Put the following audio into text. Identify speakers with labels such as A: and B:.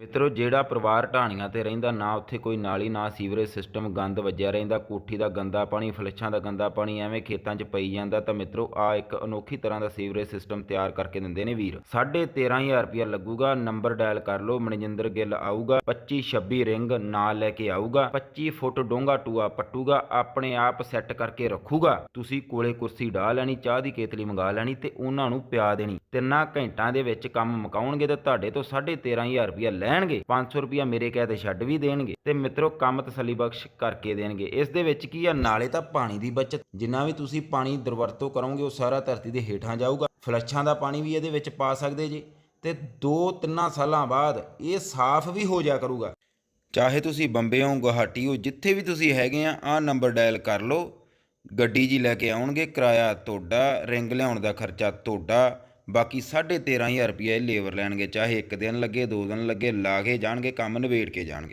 A: ਮਿੱਤਰੋ, ਜਿਹੜਾ ਪਰਿਵਾਰ ਢਾਣੀਆਂ ਤੇ ਰਹਿੰਦਾ, ਨਾ ਉੱਥੇ ਕੋਈ ਨਾਲੀ, ਨਾ ਸੀਵਰੇਜ ਸਿਸਟਮ ਗੰਦ ਵੱਜਿਆ ਰਹਿੰਦਾ, ਕੋਠੀ ਦਾ ਗੰਦਾ ਪਾਣੀ ਫਲੱਸ਼ਾਂ ਦਾ ਗੰਦਾ ਪਾਣੀ ਐਵੇਂ ਖੇਤਾਂ 'ਚ ਪਈ ਜਾਂਦਾ, ਤਾਂ ਮਿੱਤਰੋ, ਆ ਇੱਕ ਅਨੋਖੀ ਤਰ੍ਹਾਂ ਦਾ ਸੀਵਰੇਜ ਸਿਸਟਮ ਤਿਆਰ ਕਰਕੇ ਦਿੰਦੇ ਨੇ ਵੀਰ। 13500 ਰੁਪਇਆ ਲੱਗੂਗਾ ਨੰਬਰ ਡਾਇਲ ਕਰ ਲਓ, ਮਨਜਿੰਦਰ ਗਿੱਲ ਆਊਗਾ 2526 ਰਿੰਗ ਨਾਲ ਲੈ ਕੇ ਆਊਗਾ 25 ਫੁੱਟ ਡੋਂਗਾ ਟੂਆ ਪੱਟੂਗਾ, ਆਪਣੇ ਆਪ ਸੈੱਟ ਕਰਕੇ ਰੱਖੂਗਾ। ਤੁਸੀਂ ਕੋਲੇ ਕੁਰਸੀ ਢਾ ਲੈਣੀ, ਚਾਹ ਦੀ ਕੇਤਲੀ ਮੰਗਾ ਲੈਣੀ ਤੇ ਉਹਨਾਂ ਨੂੰ ਪਿਆ ਦੇਣੀ। ਤਿੰਨਾਂ ਘੰਟਾਂ ਦੇ ਵਿੱਚ ਕੰਮ ਮੁਕਾਉਣਗੇ ਤੇ ਤੁਹਾਡੇ ਤੋਂ 13500 ਰੁਪਇਆ ਲੈਣਗੇ 500 ਰੁਪਇਆ ਮੇਰੇ ਕਹਿ ਤੇ ਛੱਡ ਵੀ ਦੇਣਗੇ ਤੇ ਮਿੱਤਰੋ ਕੰਮ ਤਸੱਲੀ ਬਖਸ਼ ਕਰਕੇ ਦੇਣਗੇ। ਇਸ ਦੇ ਵਿੱਚ ਕੀ ਆ, ਨਾਲੇ ਤਾਂ ਪਾਣੀ ਦੀ ਬਚਤ। ਜਿੰਨਾ ਵੀ ਤੁਸੀਂ ਪਾਣੀ ਦੁਰਵਰਤੋਂ ਕਰੋਗੇ, ਉਹ ਸਾਰਾ ਧਰਤੀ ਦੇ ਹੇਠਾਂ ਜਾਊਗਾ। ਫਲੱਸ਼ਾਂ ਦਾ ਪਾਣੀ ਵੀ ਇਹਦੇ ਵਿੱਚ ਪਾ ਸਕਦੇ ਜੀ। ਤੇ 2-3 ਸਾਲਾਂ ਬਾਅਦ ਇਹ ਸਾਫ਼ ਵੀ ਹੋ ਜਾ ਕਰੂਗਾ। ਚਾਹੇ ਤੁਸੀਂ ਬੰਬੇ ਹੋ, ਗੁਹਾਟੀ ਹੋ, ਜਿੱਥੇ ਵੀ ਤੁਸੀਂ ਹੈਗੇ ਆ ਆ ਨੰਬਰ ਡਾਇਲ ਕਰ ਲਓ। ਗੱਡੀ ਜੀ ਲੈ ਕੇ ਆਉਣਗੇ, ਕਿਰਾਇਆ ਤੁਹਾਡਾ, ਰਿੰਗ ਲਿਆਉਣ ਦਾ ਖਰਚਾ ਤੁਹਾਡਾ। ਬਾਕੀ 13500 ਰੁਪਏ ਲੇਬਰ ਲੈਣਗੇ, ਚਾਹੇ ਇੱਕ ਦਿਨ ਲੱਗੇ, ਦੋ ਦਿਨ ਲੱਗੇ ਲਾ ਕੇ ਜਾਣਗੇ, ਕੰਮ ਨਿਬੇੜ ਕੇ ਜਾਣਗੇ।